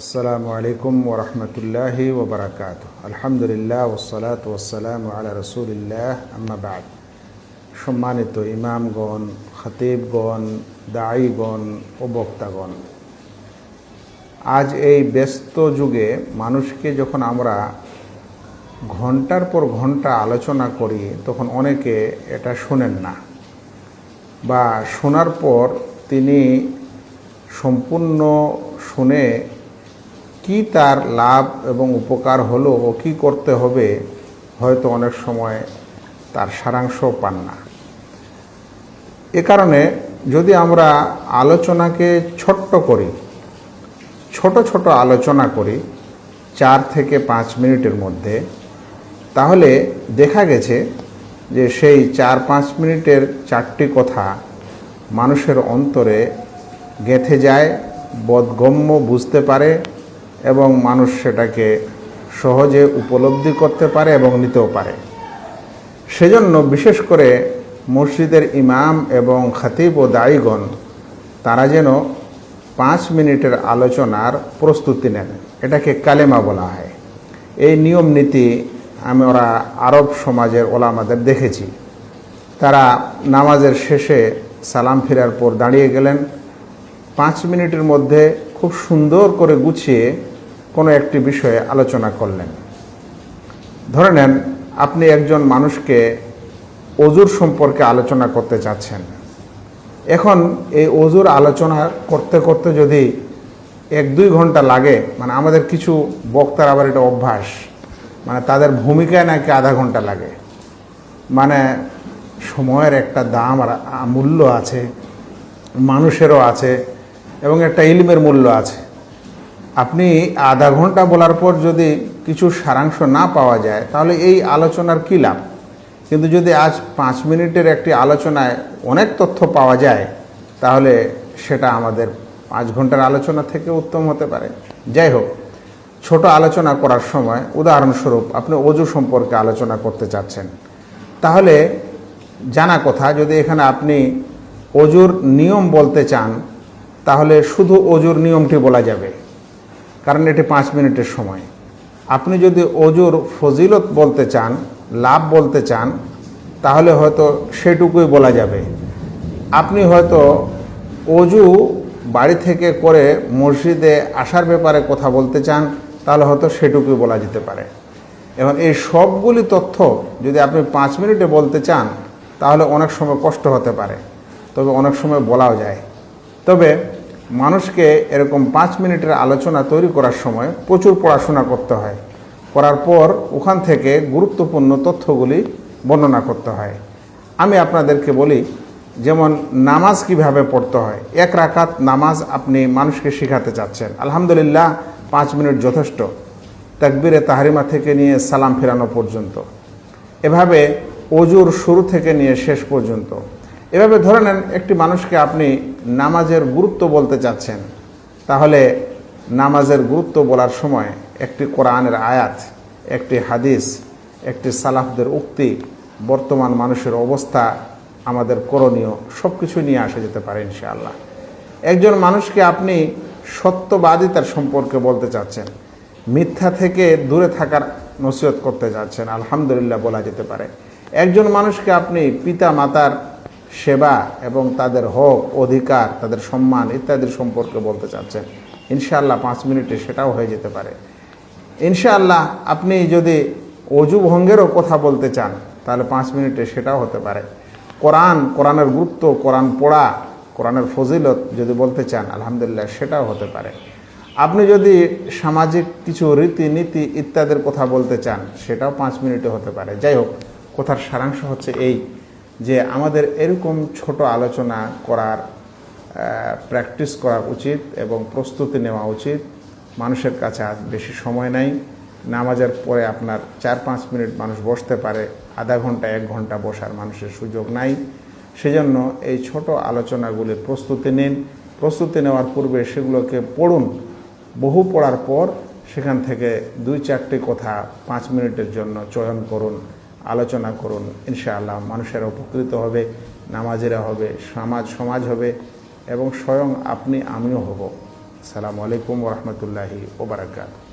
আসসালামু আলাইকুম ওরহমতুল্লাহি ওবরাকাত আলহামদুলিল্লাহ ওসলাত ওসালাম আলা রসুলিল্লাহ আম্মাবাদ সম্মানিত ইমামগণ, খতিবগণ দায়ীগণ ও বক্তাগণ, আজ এই ব্যস্ত যুগে মানুষকে যখন আমরা ঘণ্টার পর ঘণ্টা আলোচনা করি, তখন অনেকে এটা শোনেন না বা শোনার পর তিনি সম্পূর্ণ শুনে কি তার লাভ এবং উপকার হলো ও কী করতে হবে, হয়তো অনেক সময় তার সারাংশ পান না। এ কারণে যদি আমরা আলোচনাকে ছোট্ট করি, ছোট ছোট আলোচনা করি চার থেকে পাঁচ মিনিটের মধ্যে, তাহলে দেখা গেছে যে সেই চার পাঁচ মিনিটের চারটি কথা মানুষের অন্তরে গেঁথে যায়, বোধগম্য বুঝতে পারে এবং মানুষ সেটাকে সহজে উপলব্ধি করতে পারে এবং নিতেও পারে। সেজন্য বিশেষ করে মসজিদের ইমাম এবং খাতিব ও দায়ীগণ, তারা যেন পাঁচ মিনিটের আলোচনার প্রস্তুতি নেন। এটাকে কালেমা বলা হয়। এই নিয়ম নীতি আমি ওরা আরব সমাজের ওলামাদের দেখেছি। তারা নামাজের শেষে সালাম ফেরার পর দাঁড়িয়ে গেলেন। পাঁচ মিনিটের মধ্যে খুব সুন্দর করে গুছিয়ে কোনো একটি বিষয়ে আলোচনা করলেন। ধরে নেন, আপনি একজন মানুষকে অজুর সম্পর্কে আলোচনা করতে চাচ্ছেন। এখন এই অজুর আলোচনা করতে করতে যদি এক দুই ঘণ্টা লাগে মানে আমাদের কিছু বক্তার আবার এটা অভ্যাস মানে তাদের ভূমিকায় নাকি আধা ঘণ্টা লাগে। মানে সময়ের একটা দাম আর মূল্য আছে, মানুষেরও আছে এবং একটা ইলমের মূল্য আছে। আপনি আধা ঘণ্টা বলার পর যদি কিছু সারাংশ না পাওয়া যায়, তাহলে এই আলোচনার কী লাভ? কিন্তু যদি আজ পাঁচ মিনিটের একটি আলোচনায় অনেক তথ্য পাওয়া যায়, তাহলে সেটা আমাদের পাঁচ ঘণ্টার আলোচনা থেকে উত্তম হতে পারে। যাই হোক, ছোট আলোচনা করার সময় উদাহরণস্বরূপ আপনি অজু সম্পর্কে আলোচনা করতে চাচ্ছেন। তাহলে জানা কথা, যদি এখানে আপনি অজুর নিয়ম বলতে চান তাহলে শুধু অজুর নিয়মটি বলা যাবে, কারণ এটি পাঁচ মিনিটের সময়। আপনি যদি অজুর ফজিলত বলতে চান, লাভ বলতে চান, তাহলে হয়তো সেটুকুই বলা যাবে। আপনি হয়তো অজু বাড়ি থেকে করে মসজিদে আসার ব্যাপারে কথা বলতে চান, তাহলে হয়তো সেটুকুই বলা যেতে পারে। এবং এই সবগুলি তথ্য যদি আপনি পাঁচ মিনিটে বলতে চান, তাহলে অনেক সময় কষ্ট হতে পারে, তবে অনেক সময় বলাও যায়। তবে মানুষকে এরকম পাঁচ মিনিটের আলোচনা তৈরি করার সময় প্রচুর পড়াশোনা করতে হয়। করার পর ওখান থেকে গুরুত্বপূর্ণ তথ্যগুলি বর্ণনা করতে হয়। আমি আপনাদেরকে বলি, যেমন নামাজ কীভাবে পড়তে হয়। এক রাকাত নামাজ আপনি মানুষকে শেখাতে চাচ্ছেন। আলহামদুলিল্লাহ, পাঁচ মিনিট যথেষ্ট। তাকবিরে তাহারিমা থেকে নিয়ে সালাম ফেরানো পর্যন্ত। এভাবে অজুর শুরু থেকে নিয়ে শেষ পর্যন্ত। এভাবে ধরে নেন একটি মানুষকে আপনি নামাজের গুরুত্ব বলতে চাচ্ছেন। তাহলে নামাজের গুরুত্ব বলার সময় একটি কোরআনের আয়াত, একটি হাদিস, একটি সালাফদের উক্তি, বর্তমান মানুষের অবস্থা আমাদের করণীয় সব কিছু নিয়ে আসা যেতে পারে ইনশাআল্লাহ। একজন মানুষকে আপনি সত্যবাদিতার সম্পর্কে বলতে চাচ্ছেন, মিথ্যা থেকে দূরে থাকার নসিহত করতে যাচ্ছেন আলহামদুলিল্লাহ বলা যেতে পারে। একজন মানুষকে আপনি পিতা মাতার সেবা এবং তাদের হক, অধিকার, তাদের সম্মান ইত্যাদির সম্পর্কে বলতে চাচ্ছেন। ইনশাআল্লাহ পাঁচ মিনিটে সেটাও হয়ে যেতে পারে। ইনশাআল্লাহ আপনি যদি অজু ভঙ্গেরও কথা বলতে চান, তাহলে পাঁচ মিনিটে সেটাও হতে পারে। কোরআন, কোরআনের গুরুত্ব, কোরআন পড়া, কোরআনের ফজিলত যদি বলতে চান, আলহামদুলিল্লাহ সেটাও হতে পারে। আপনি যদি সামাজিক কিছু রীতিনীতি ইত্যাদির কথা বলতে চান, সেটাও পাঁচ মিনিটে হতে পারে। যাই হোক, কথার সারাংশ হচ্ছে এই। যে আমাদের এরকম ছোট আলোচনা করার প্র্যাকটিস করা উচিত এবং প্রস্তুতি নেওয়া উচিত। মানুষের কাছে আজ বেশি সময় নাই। নামাজের পরে আপনার চার পাঁচ মিনিট মানুষ বসতে পারে, আধা ঘণ্টা, এক ঘণ্টা বসার মানুষের সুযোগ নাই। সেজন্য এই ছোট আলোচনাগুলির প্রস্তুতি নিন। প্রস্তুতি নেওয়ার পূর্বে সেগুলোকে পড়ুন। বহু পড়ার পর সেখান থেকে দুই চারটি কথা পাঁচ মিনিটের জন্য চয়ন করুন। আলোচনা করুন। ইনশাআল্লাহ মানুষেরা উপকৃত হবে, নামাজেরা হবে, সমাজ সমাজ হবে এবং স্বয়ং আপনি আমিও হব। আসসালামু আলাইকুম রহমতুল্লাহি ওবরাকাত